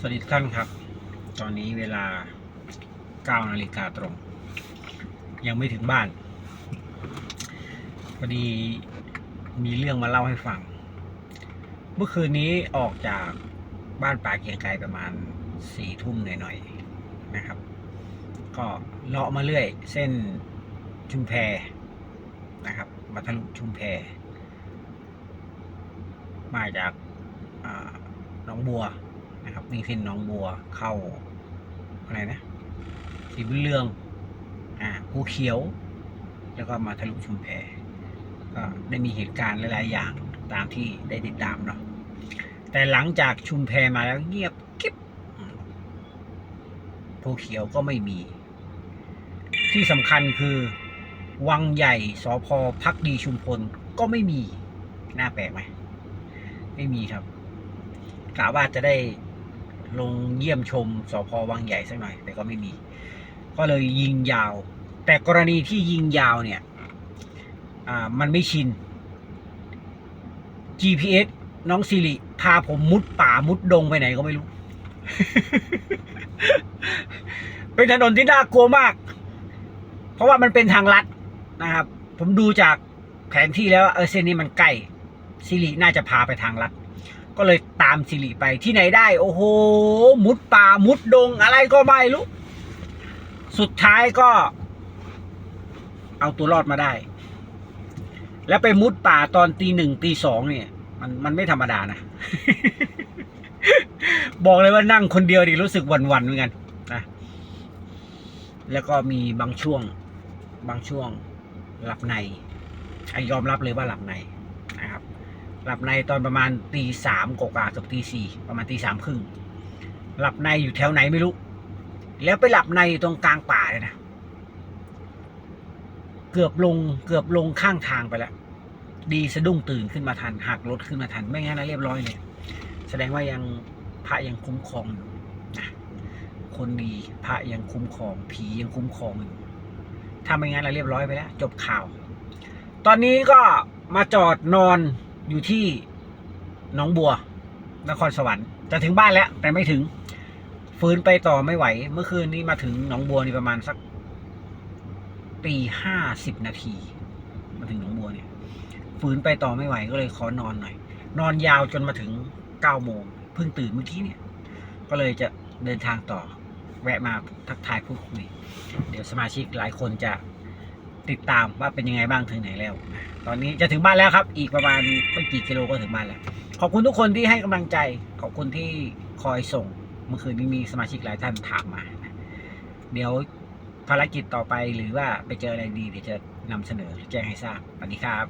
สวัสดีท่านครับ ตอนนี้เวลา 9 นาฬิกาตรง ยังไม่ถึงบ้าน พอดีมีเรื่องมาเล่าให้ฟัง เมื่อคืนนี้ออกจากบ้านป่าเกียงไกรประมาณสี่ทุ่มหน่อยๆนะครับ ก็เลาะมาเรื่อย เส้นชุมแพนะครับ มาทะลุชุมแพ มาจากหนองบัว นะครับวิ่งเส้นหนองบัวเข้าอะไรนะสีบุญเรืองอ่าภูเขียว แล้วก็มาทะลุชุมแพก็ได้มีเหตุการณ์หลาย ๆ อย่างตามที่ได้ติดตามเนาะแต่หลังจากชุมแพมาแล้วเงียบกิ๊บภูเขียวก็ไม่มี ที่สำคัญคือ วังใหญ่สอพอพักดีชุมพลก็ไม่มี น่าแปลกไหม ไม่มีครับกะว่าจะได้ ลงเยี่ยมชมสพวังใหญ่สักหน่อย แต่ก็ไม่มี ก็เลยยิงยาว แต่กรณีที่ยิงยาวเนี่ยมันไม่ชิน GPS น้องสิริพาผมมุดป่ามุดดงไปไหนก็ไม่รู้ เป็นถนนที่น่ากลัวมาก เพราะว่ามันเป็นทางลัดนะครับ ผมดูจากแผนที่แล้วเออเส้นนี้มันใกล้สิริน่าจะพาไปทางลัด ก็เลยตามสิริไปที่ไหนได้ โอ้โห มุดป่ามุดดงอะไรก็ไม่รู้ สุดท้ายก็ เอาตัวรอดมาได้ แล้วไปมุดป่าตอนตีหนึ่งตีสองเนี่ย มันมันไม่ธรรมดานะ บอกเลยว่านั่งคนเดียวดิรู้สึกหวันๆเหมือนกันนะแล้วก็มีบางช่วงบางช่วงหลับในไอยอมรับเลยว่าหลับใน หลับในตอนประมาณตีสามกว่าเกับตีสี่ประมาณตีสามครึ่งหลับในอยู่แถวไหนไม่รู้ แล้วไปหลับในอยู่ตรงกลางป่าเลยนะเกือบลงเกือบลงข้างทางไปแล้วดีสะดุ้งตื่นขึ้นมาทันหักรถขึ้นมาทันไม่งั้นนะเรียบร้อยเลย แสดงว่ายังพระยังคุ้มครองอยู่นะคนดีพระยังคุ้มครอง ผียังคุ้มครองอยู่ถ้าไม่งั้นเราเรียบร้อยไปแล้ว จบข่าว ตอนนี้ก็มาจอดนอน อยู่ที่หนองบัวนครสวรรค์จะถึงบ้านแล้ว แต่ไม่ถึง ฟื้นไปต่อไม่ไหว เมื่อคืนนี้มาถึงหนองบัวนี่ประมาณสักตีห้าสิบนาที มาถึงหนองบัวเนี่ย ฟื้นไปต่อไม่ไหวก็เลยขอนอนหน่อย นอนยาวจนมาถึงเก้าโมงเพิ่งตื่นเมื่อกี้เนี่ย ก็เลยจะเดินทางต่อ แวะมาทักทายพูดคุย เดี๋ยวสมาชิกหลายคนจะ ติดตามว่าเป็นยังไงบ้างถึงไหนแล้ว ตอนนี้จะถึงบ้านแล้วครับ อีกประมาณไม่กี่กิโลก็ถึงบ้านแล้ว ขอบคุณทุกคนที่ให้กำลังใจ ขอบคุณที่คอยส่ง เมื่อคืนนี้มีสมาชิกหลายท่านถามมานะเดี๋ยวภารกิจต่อไปหรือว่าไปเจออะไรดีเดี๋ยวจะนำเสนอแจ้งให้ทราบสวัสดีครับ